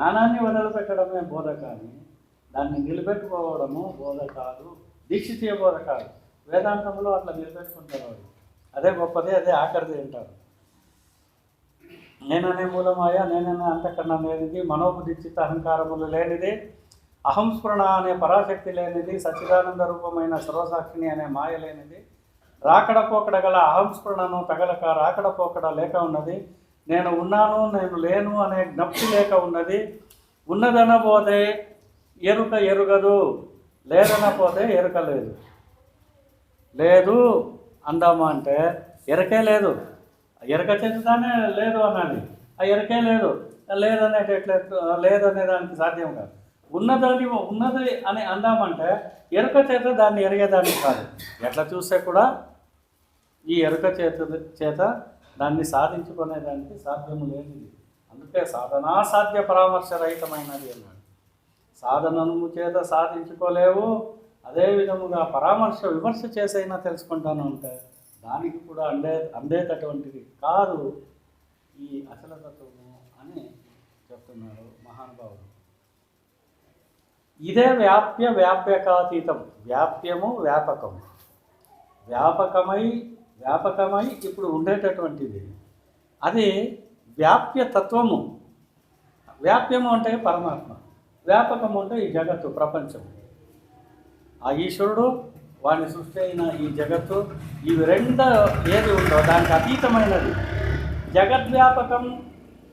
జ్ఞానాన్ని వదిలిపెట్టడమే బోధ కానీ దాన్ని నిలబెట్టుకోవడము బోధ కాదు దీక్షితీయ బోధ కాదు. వేదాంతంలో అట్లా నిలబెట్టుకుంటారు. వాడు అదే గొప్పది అదే ఆఖరిది అంటారు. నేననే మూలమాయ నేననే అంతకన్నా లేనిది మనోబుద్ధిచిత అహంకారములు లేనిది అహంస్ఫురణ అనే పరాశక్తి లేనిది సచ్చిదానంద రూపమైన సర్వసాక్షిని అనే మాయ లేనిది రాకడ పోకడ గల అహంస్ఫురణను తగలక రాకడ పోకడ లేక ఉన్నది నేను ఉన్నాను నేను లేను అనే జ్ఞప్తి లేక ఉన్నది. ఉన్నదనపోతే ఎరుక ఎరుగదు లేదనపోతే ఎరుక లేదు. లేదు అందాము అంటే ఎరకే లేదు. ఎరక చెందుతానే లేదు అన్నది. ఆ ఎరకే లేదు. లేదనేది లేదనే దానికి సాధ్యం కాదు. ఉన్నదాన్ని ఉన్నది అని అందామంటే ఎరుక చేత దాన్ని ఎరిగేదానికి కాదు. ఎట్లా చూస్తే కూడా ఈ ఎరుక చేత చేత దాన్ని సాధించుకునేదానికి సాధ్యము లేనిది అందుకే సాధనా సాధ్య పరామర్శ రహితమైనది అన్నాడు. సాధనము చేత సాధించుకోలేవు అదే విధముగా పరామర్శ విమర్శ చేసైనా తెలుసుకుంటాను అంటే దానికి కూడా అందే అందేటటువంటిది కాదు ఈ అసలతత్వము అని చెప్తున్నారు మహానుభావుడు. ఇదే వ్యాప్య వ్యాప్యకాతీతం. వ్యాప్యము వ్యాపకము. వ్యాపకమై వ్యాపకమై ఇప్పుడు ఉండేటటువంటిది. అది వ్యాప్య తత్వము. వ్యాప్యము అంటే పరమాత్మ. వ్యాపకము అంటే ఈ జగత్తు ప్రపంచం ఆ ఈశ్వరుడు వాడిని సృష్టి అయిన ఈ జగత్తు ఇవి రెండు ఏది ఉందో దానికి అతీతమైనది. జగద్వ్యాపకం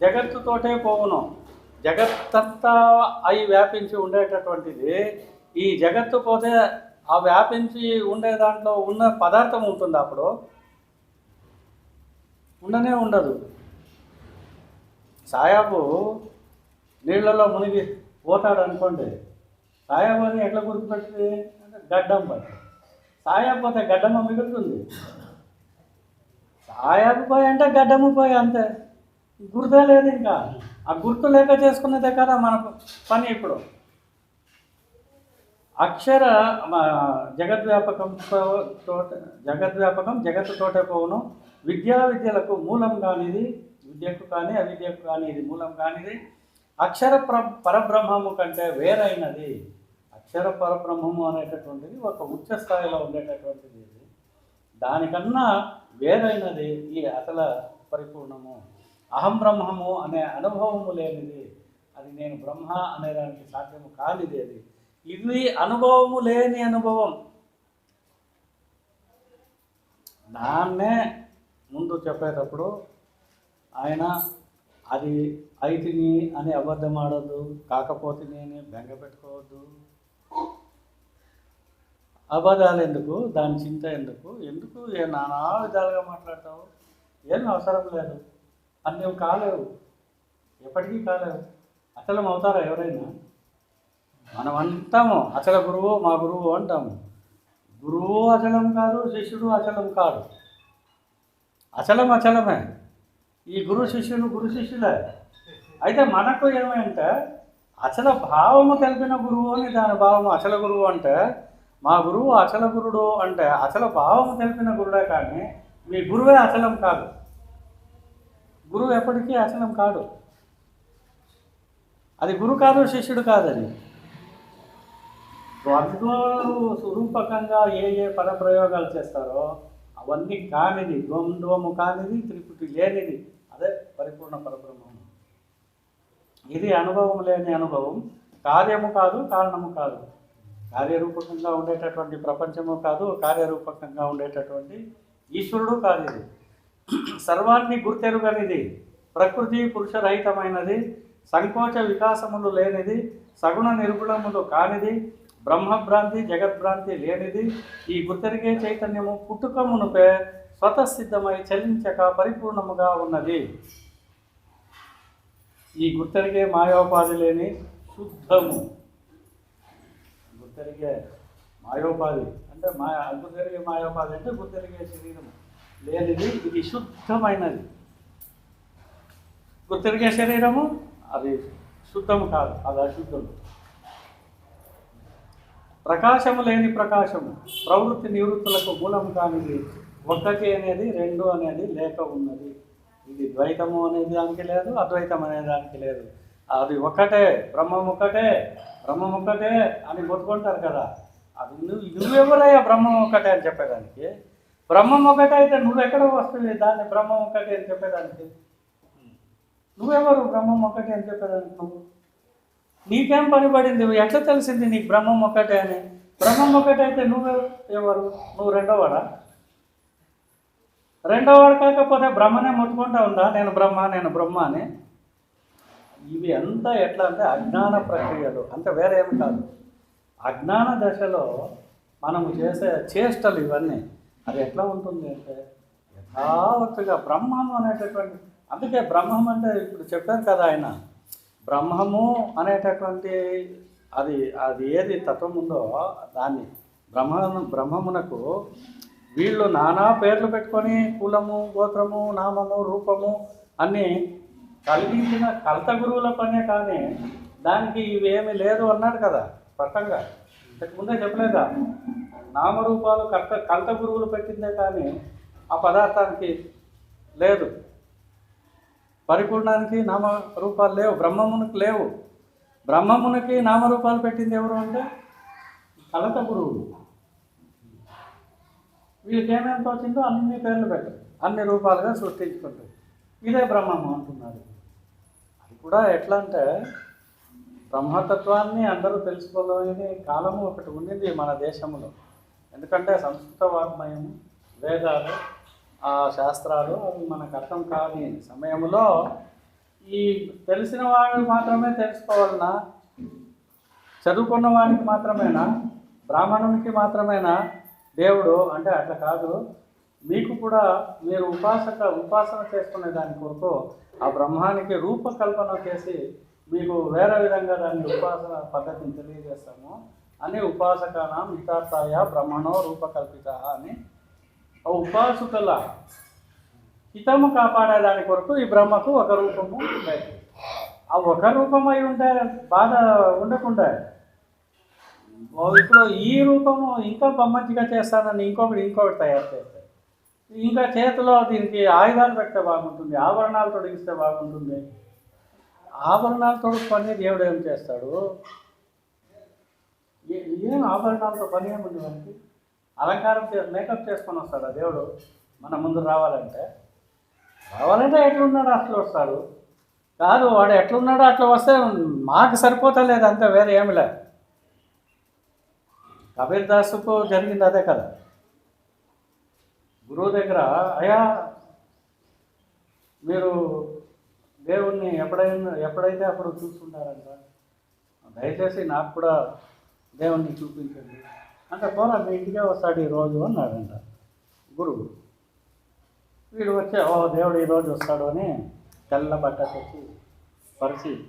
జగత్తుతోటే పోవును. జగత్తంతా అయి వ్యాపించి ఉండేటటువంటిది. ఈ జగత్తు పోతే ఆ వ్యాపించి ఉండే దాంట్లో ఉన్న పదార్థం ఉంటుంది అప్పుడు. ఉండనే ఉండదు. సాయాబు నీళ్ళలో మునిగి పోతాడు అనుకోండి. సాయాబు అని ఎట్లా గుర్తుపెట్టింది? అంటే గడ్డం పట్టి సాయాబు పోతే గడ్డమ్మ మిగులుతుంది. సాయాబు పోయి అంటే గడ్డమ్మ పోయి అంతే. గుర్తే లేదు ఇంకా. ఆ గుర్తు లేక చేసుకున్నదే కదా మన పని ఇప్పుడు. అక్షర మ, జగద్వ్యాపకం తోట జగద్వ్యాపకం జగత్తు తోట పోవును. విద్యా విద్యలకు మూలం కానిది విద్యకు కానీ అవిద్యకు కానీ ఇది మూలం కానిది. అక్షర ప్ర పరబ్రహ్మము కంటే వేరైనది. అక్షర పరబ్రహ్మము అనేటటువంటిది ఒక ఉచ్చ స్థాయిలో ఉండేటటువంటిది ఇది. దానికన్నా వేరైనది ఈ అసల పరిపూర్ణము. అహం బ్రహ్మము అనే అనుభవము లేనిది. అది నేను బ్రహ్మ అనేదానికి సాధ్యము కానిది అది. ఇది అనుభవము లేని అనుభవం. దాన్నే ముందు చెప్పేటప్పుడు ఆయన అది అయితిని అని అబద్ధం ఆడొద్దు కాకపోతే నేను బెంగ పెట్టుకోవద్దు. అబద్ధాలు ఎందుకు? దాని చింత ఎందుకు? ఎందుకు ఏ నానా విధాలుగా మాట్లాడతావు? ఏం అవసరం లేదు. అన్నీ కాలేవు. ఎప్పటికీ కాలేవు. అచలం అవుతారా ఎవరైనా? మనం అంటాము అచల గురువు మా గురువు అంటాము. గురువు అచలం కాదు శిష్యుడు అచలం కాదు. అచలం అచలమే. ఈ గురు శిష్యులు గురు శిష్యులే. అయితే మనకు ఏమంటే అచల భావము తెలిపిన గురువు అని దాని భావము అచల గురువు అంటే మా గురువు అచల గురుడు అంటే అచల భావము తెలిపిన గురుడే కానీ మీ గురువే అచలం కాదు. గురువు ఎప్పటికీ అచలం కాదు. అది గురు కాదు శిష్యుడు కాదని స్వరూపకంగా ఏ ఏ పదప్రయోగాలు చేస్తారో అవన్నీ కానిది ద్వంద్వము కానిది త్రిపుటి లేనిది అదే పరిపూర్ణ పరబ్రహ్మం. ఇది అనుభవం లేని అనుభవం. కార్యము కాదు కారణము కాదు. కార్యరూపకంగా ఉండేటటువంటి ప్రపంచము కాదు కార్యరూపకంగా ఉండేటటువంటి ఈశ్వరుడు కాదు ఇది సర్వాన్ని గుర్తెరుగనిది. ప్రకృతి పురుషరహితమైనది. సంకోచ వికాసములు లేనిది. సగుణ నిర్గుణములు కానిది. బ్రహ్మభ్రాంతి జగద్భ్రాంతి లేనిది ఈ గుర్తెరిగే చైతన్యము పుట్టుకమునుపే స్వతసిద్ధమై చలించక పరిపూర్ణముగా ఉన్నది. ఈ గుర్తెరిగే మాయోపాధి లేని శుద్ధము. గుర్తెరిగే మాయోపాధి అంటే మా గుర్తెరిగే మాయోపాధి అంటే గుర్తెరిగే శరీరం లేనిది ఇది శుద్ధమైనది. గుర్తెరిగే శరీరము అది శుద్ధము కాదు అది అశుద్ధము. ప్రకాశము లేని ప్రకాశము ప్రవృత్తి నివృత్తులకు మూలం కానిది ఒక్కటి అనేది రెండు అనేది లేక ఉన్నది. ఇది ద్వైతము అనే దానికి లేదు అద్వైతం అనే దానికి లేదు. అది ఒక్కటే బ్రహ్మం ఒక్కటే బ్రహ్మం ఒక్కటే అని కొట్టుకుంటారు కదా. అది నువ్వు నువ్వెవరయ్యా బ్రహ్మం ఒక్కటే అని చెప్పేదానికి? బ్రహ్మం ఒకటే అయితే నువ్వెక్కడ వస్తుంది దాన్ని బ్రహ్మం ఒక్కటే అని చెప్పేదానికి? నువ్వెవరు బ్రహ్మం ఒక్కటే అని చెప్పేదానికి నువ్వు? నీకేం పని పడింది? ఎట్లా తెలిసింది నీకు బ్రహ్మం ఒక్కటే అని? బ్రహ్మం ఒకటే అయితే నువ్వే ఎవరు? నువ్వు రెండోవాడా? రెండోవాడు కాకపోతే బ్రహ్మనే ముట్టుకుంటా ఉందా? నేను బ్రహ్మ నేను బ్రహ్మ అని? ఇవి అంతా ఎట్లా అంటే అజ్ఞాన ప్రక్రియలు. అంత వేరే ఏమి కాదు. అజ్ఞాన దశలో మనము చేసే చేష్టలు ఇవన్నీ. అది ఎట్లా ఉంటుంది అంటే యథావత్తుగా బ్రహ్మము అనేటటువంటి అందుకే బ్రహ్మం అంటే ఇప్పుడు చెప్పారు కదా ఆయన. బ్రహ్మము అనేటటువంటి అది అది ఏది తత్వం ఉందో దాన్ని బ్రహ్మ బ్రహ్మమునకు వీళ్ళు నానా పేర్లు పెట్టుకొని కులము గోత్రము నామము రూపము అన్నీ కలిగించిన కలత గురువుల పనే కానీ దానికి ఇవేమీ లేదు అన్నాడు కదా స్పష్టంగా. ఇంతకుముందే చెప్పలేదా? నామరూపాలు కర్త కలత గురువులు పెట్టిందే కానీ ఆ పదార్థానికి లేదు. పరిపూర్ణానికి నామ రూపాలు లేవు బ్రహ్మమునికి లేవు. బ్రహ్మమునికి నామరూపాలు పెట్టింది ఎవరు అంటే? కలత గురువులు వీళ్ళకి ఏమేమి తోచిందో అన్ని పేర్లు పెట్టారు. అన్ని రూపాలుగా సృష్టించుకుంటారు. ఇదే బ్రహ్మము అంటున్నారు. అది కూడా ఎట్లా అంటే బ్రహ్మతత్వాన్ని అందరూ తెలుసుకోలేని కాలము ఒకటి ఉండింది మన దేశంలో. ఎందుకంటే సంస్కృత వాగ్మయం వేదాలు ఆ శాస్త్రాలు మనకు అర్థం కాని సమయంలో ఈ తెలిసిన వాడు మాత్రమే తెలుసుకోవాలన్నా చదువుకున్న వాడికి మాత్రమేనా బ్రాహ్మణునికి మాత్రమేనా దేవుడు అంటే అట్లా కాదు. మీకు కూడా మీరు ఉపాసక ఉపాసన చేసుకునే దాని కొరకు ఆ బ్రహ్మానికి రూపకల్పన చేసి మీకు వేరే విధంగా దాని ఉపాసన పద్ధతిని తెలియజేస్తాము. అని ఉపాసకానం ఇతాతాయ బ్రహ్మణో రూపకల్పిత అని ఆ ఉపాసకుల హితము కాపాడేదాని కొరకు ఈ బ్రహ్మకు ఒక రూపము ఉండేది. ఆ ఒక రూపం అయి ఉంటే బాధ ఉండకుండా. ఇప్పుడు ఈ రూపము ఇంకా మంచిగా చేస్తానని ఇంకొకటి ఇంకొకటి తయారు చేస్తాయి ఇంకా చేతిలో దీనికి ఆయుధాలు పెడితే బాగుంటుంది ఆభరణాలు తొడిగిస్తే బాగుంటుంది. ఆభరణాలు పని దేవుడు ఏం చేస్తాడు? ఏ- ఏం ఆభరణాలతో పని ఏముంది మనకి అలంకారం చే మేకప్ చేసుకొని వస్తాడు ఆ దేవుడు? మన ముందు రావాలంటే? రావాలంటే ఎట్లున్నాడో అట్లా వస్తాడు? కాదు వాడు ఎట్లున్నాడో అట్లా వస్తే మాకు సరిపోతలేదు అంతే వేరే ఏమి లేదు కబీర్ దాసుకు జరిగింది అదే కదా. గురువు దగ్గర అయా మీరు దేవుణ్ణి ఎప్పుడైనా ఎప్పుడైతే అప్పుడు చూసుకుంటారంట దయచేసి నాకు కూడా దేవుణ్ణి చూపించండి. అంటే పోరా మీ ఇంటికే వస్తాడు ఈరోజు అన్నాడంట. గురువు. వీడు వచ్చే ఓ దేవుడు ఈరోజు వస్తాడు అని తెల్ల బట్ట తెచ్చి పరిచి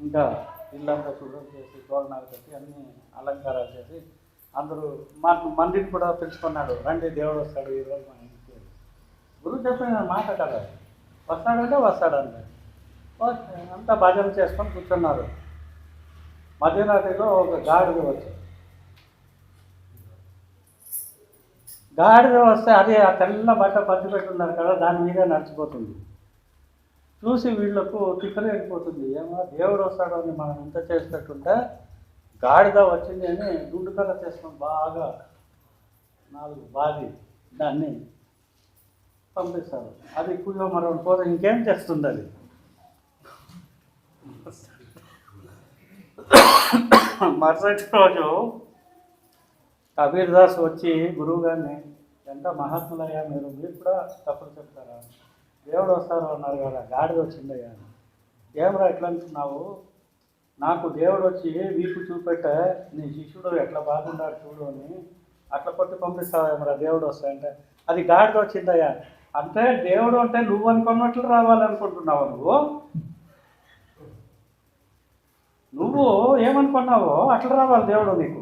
ఇంకా ఇల్లంతా శుభ్రం చేసి తోరణాలు కట్టి అన్ని అలంకారాలు చేసి అందరూ మన మందిని కూడా పిలుచుకున్నాడు. రండి దేవుడు వస్తాడు ఈరోజు మా ఇంటికి గురువు చెప్పిన మాట కదా. వస్తాడంటే వస్తాడంటే. వస్తే అంతా భజన చేసుకొని కూర్చున్నారు. మధ్యరాత్రిలో ఒక గాడిద వచ్చింది గాడిద వస్తే అది ఆ తెల్ల బట్ట పచ్చి పెట్టున్నారు కదా దాని మీదే నడిచిపోతుంది. చూసి వీళ్ళకు తిక్కలేకపోతుంది ఏమో దేవుడు వస్తాడు అని మనం ఇంత చేసినట్టుంటే గాడిద వచ్చింది అని గుండు కళ్ళ చేసుకొని బాగా. నాలుగు బాది దాన్ని పంపిస్తారు. అది కుయ్యో మరో కోసం ఇంకేం చేస్తుంది అది? మరుసటి రోజు కబీర్ దాస్ వచ్చి గురువు గారిని ఎంత మహాత్ములయ్యా మీరు? మీరు కూడా తప్పులు చెప్తారా? దేవుడు వస్తారు అన్నారు కదా గాడిద వచ్చిందయ్యా. ఏమరా ఎట్లా అంటున్నావు నాకు దేవుడు వచ్చి వీపు చూపెట్టే నీ శిష్యుడు ఎట్లా బాగున్నాడు చూడు అని అట్లా కొట్టి పంపిస్తావేమరా దేవుడు వస్తాయంటే అది గాడిద వచ్చిందయ్యా. అంటే దేవుడు అంటే నువ్వు అనుకున్నట్లు రావాలనుకుంటున్నావు నువ్వు? నువ్వు ఏమనుకున్నావో అట్లా రావాలి దేవుడు నీకు.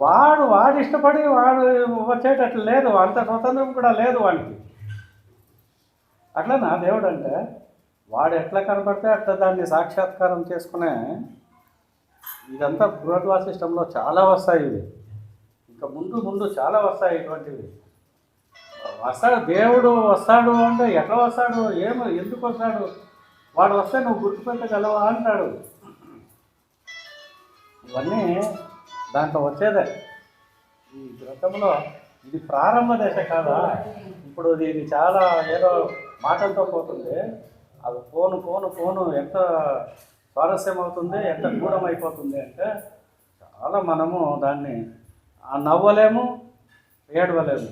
వాడు వాడు ఇష్టపడి వాడు వచ్చేటట్లు లేదు అంత స్వతంత్రం కూడా లేదు వాడికి. అట్లా నా దేవుడు అంటే వాడు ఎట్లా కనపడితే అట్లా దాన్ని సాక్షాత్కారం చేసుకునే ఇదంతా బృహద్వా సిస్టంలో చాలా వస్తాయి ఇవి. ఇంకా ముందు ముందు చాలా వస్తాయి ఇటువంటివి. వస్తాడు దేవుడు వస్తాడు అంటే ఎట్లా వస్తాడు? ఏమో ఎందుకు వస్తాడు? వాడు వస్తే నువ్వు గుర్తుపెట్టగలవా అంటాడు. ఇవన్నీ దాంట్లో వచ్చేదే. ఈ గ్రంథంలో ఇది ప్రారంభ దశ కాదా? ఇప్పుడు ఇది చాలా ఏదో మాటలతో పోతుంది అది ఫోను ఫోను ఫోను ఎంత స్వారస్యం అవుతుంది ఎంత గూఢం అయిపోతుంది అంటే చాలా మనము దాన్ని నవ్వలేము ఏడవలేము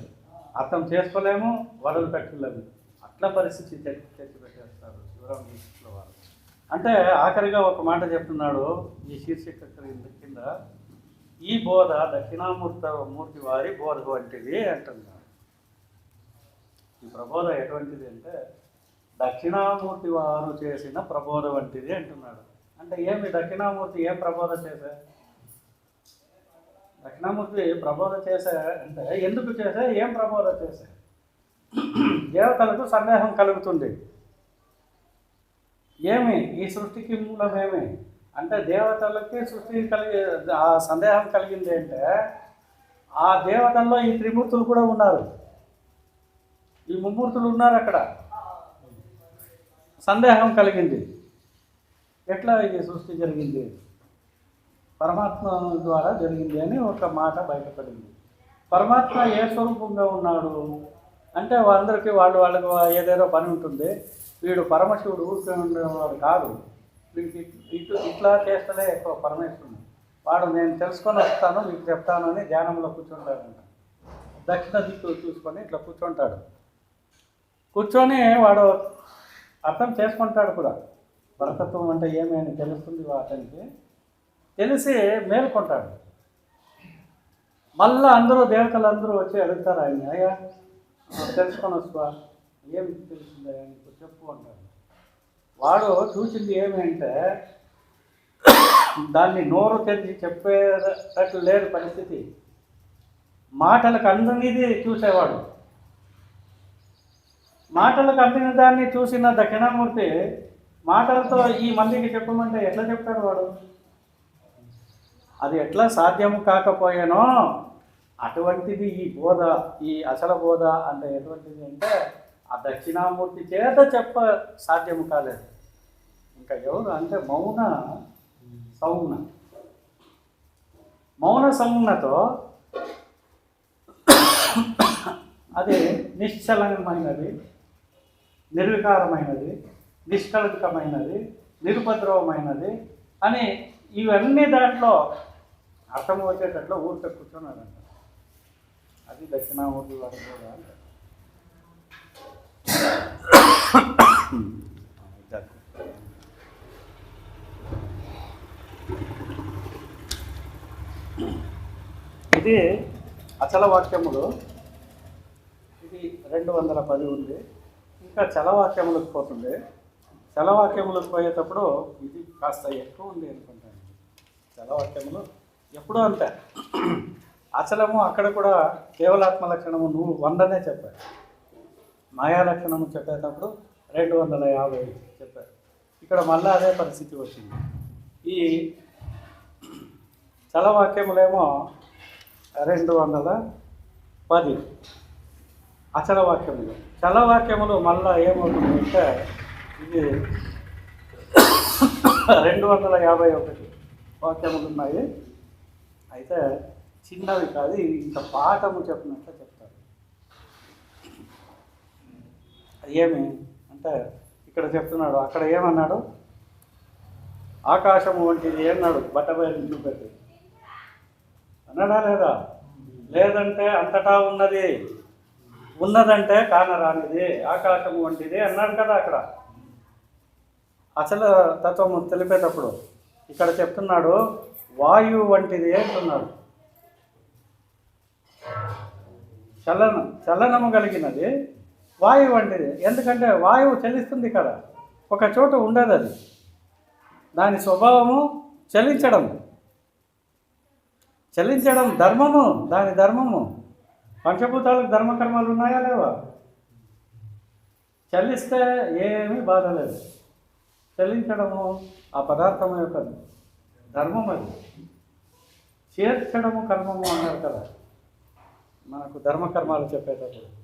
అర్థం చేసుకోలేము వడలు పెట్టలేము. అట్లా పరిస్థితి తెచ్చి తెచ్చి పెట్టేస్తారు శివరామ వారు అంటే ఆఖరిగా ఒక మాట చెప్తున్నాడు ఈ శీర్షిక కింద ఈ బోధ దక్షిణామూర్త మూర్తి వారి బోధ వంటిది అంటున్నారు. ఈ ప్రబోధ ఎటువంటిది అంటే దక్షిణామూర్తి వారు చేసిన ప్రబోధ వంటిది అంటున్నాడు. అంటే ఏమి దక్షిణామూర్తి ఏం ప్రబోధ చేశా? దక్షిణామూర్తి ప్రబోధ చేశా అంటే ఎందుకు చేశా? ఏం ప్రబోధ చేశా? దేవతలకు సందేహం కలుగుతుంది. ఏమి? ఈ సృష్టికి మూలమేమి? అంటే దేవతలకి సృష్టి కలిగి ఆ సందేహం కలిగింది అంటే ఆ దేవతల్లో ఈ త్రిమూర్తులు కూడా ఉన్నారు. ఈ ముమ్మూర్తులు ఉన్నారు అక్కడ. సందేహం కలిగింది. ఎట్లా ఇది సృష్టి జరిగింది? పరమాత్మ ద్వారా జరిగింది అని ఒక మాట బయటపడింది. పరమాత్మ ఏ స్వరూపంగా ఉన్నాడు? అంటే వాళ్ళందరికీ వాళ్ళు వాళ్ళకి ఏదేదో పని ఉంటుంది. వీడు పరమశివుడు ఊరికే ఉండేవాడు కాదు. వీడికి ఇటు ఇట్లా చేస్తలే ఎక్కువ పరమేశ్వరుడు. వాడు నేను తెలుసుకొని వస్తాను మీకు చెప్తాను అని ధ్యానంలో కూర్చుంటాడంట దక్షిణ దిక్కు చూసుకొని ఇట్లా కూర్చుంటాడు. కూర్చొని వాడు అర్థం చేసుకుంటాడు కూడా. భరతత్వం అంటే ఏమి అని తెలుస్తుంది అతనికి తెలిసి మేల్కొంటాడు. మళ్ళా అందరూ దేవతలు అందరూ వచ్చి అడుగుతారు ఆయన అయ్యా తెలుసుకొని వస్తా ఏం తెలిసిందా నీకు చెప్పు అంటాడు. వాడు చూసింది ఏమంటే దాన్ని నోరు తెరిచి చెప్పేటట్లు లేదు పరిస్థితి. మాటలకు అందనిది చూసేవాడు. మాటలకు అందిన దాన్ని చూసిన దక్షిణామూర్తి మాటలతో ఈ మందికి చెప్పమంటే ఎట్లా చెప్తాడు వాడు? అది ఎట్లా సాధ్యం కాకపోయానో అటువంటిది ఈ బోధ ఈ అసల బోధ అంటే ఎటువంటిది అంటే ఆ దక్షిణామూర్తి చేత చెప్ప సాధ్యం కాలేదు. ఇంకా ఎవరు అంటే మౌన సౌన మౌన సౌనతో అది నిశ్చలమైనది నిర్వికారమైనది నిష్కళంకమైనది నిరుపద్రవమైనది అని ఇవన్నీ దాంట్లో అర్థం వచ్చేటట్లు ఊరికే కూర్చున్నారంట. అది దక్షిణామూర్తి వారు కూడా అంటారు. ఇది అచల వాక్యములు ఇది రెండు వందల పది ఉంది. ఇంకా చలవాక్యములకు పోతుంది. చలవాక్యములకు పోయేటప్పుడు ఇది కాస్త ఎక్కువ ఉంది అనుకుంటాను చలవాక్యములు ఎప్పుడూ అంతే. అచలము అక్కడ కూడా కేవలాత్మ లక్షణము నువ్వు వందనే చెప్పారు. మాయా లక్షణము చెప్పేటప్పుడు రెండు వందల యాభై చెప్పారు. ఇక్కడ మళ్ళీ అదే పరిస్థితి వచ్చింది. ఈ చలవాక్యములేమో రెండు వందల పది. అచలవాక్యములు. చలవాక్యములు మళ్ళా ఏమవుతుంది అంటే ఇది రెండు వందల యాభై ఒకటి వాక్యములు ఉన్నాయి. అయితే చిన్నవి కాదు ఇవి ఇంత పాఠము చెప్పినట్లు చెప్తారు. ఏమి? అంటే ఇక్కడ చెప్తున్నాడు అక్కడ ఏమన్నాడు? ఆకాశము వంటిది ఏమన్నాడు బట్టబయలు చూపెట్టి అన్నాడా లేదా? లేదంటే అంతటా ఉన్నది. ఉన్నదంటే కానరానిది ఆకాశం వంటిది అన్నాడు కదా అక్కడ. అసలు తత్వము తెలిపేటప్పుడు ఇక్కడ చెప్తున్నాడు వాయువు వంటిది అంటున్నాడు. చలనం చలనము కలిగినది వాయువు వంటిది. ఎందుకంటే వాయువు చలిస్తుంది ఇక్కడ. ఒక చోట ఉండదు అది. దాని స్వభావము చలించడం. చెల్లించడం ధర్మము దాని ధర్మము. పంచభూతాలకు ధర్మకర్మాలు ఉన్నాయా లేవా? చెల్లిస్తే ఏమీ బాధ లేదు. చెల్లించడము ఆ పదార్థం యొక్క ధర్మం అది. చేర్చడము కర్మము అన్నారు కదా. మనకు ధర్మకర్మాలు చెప్పేటప్పుడు.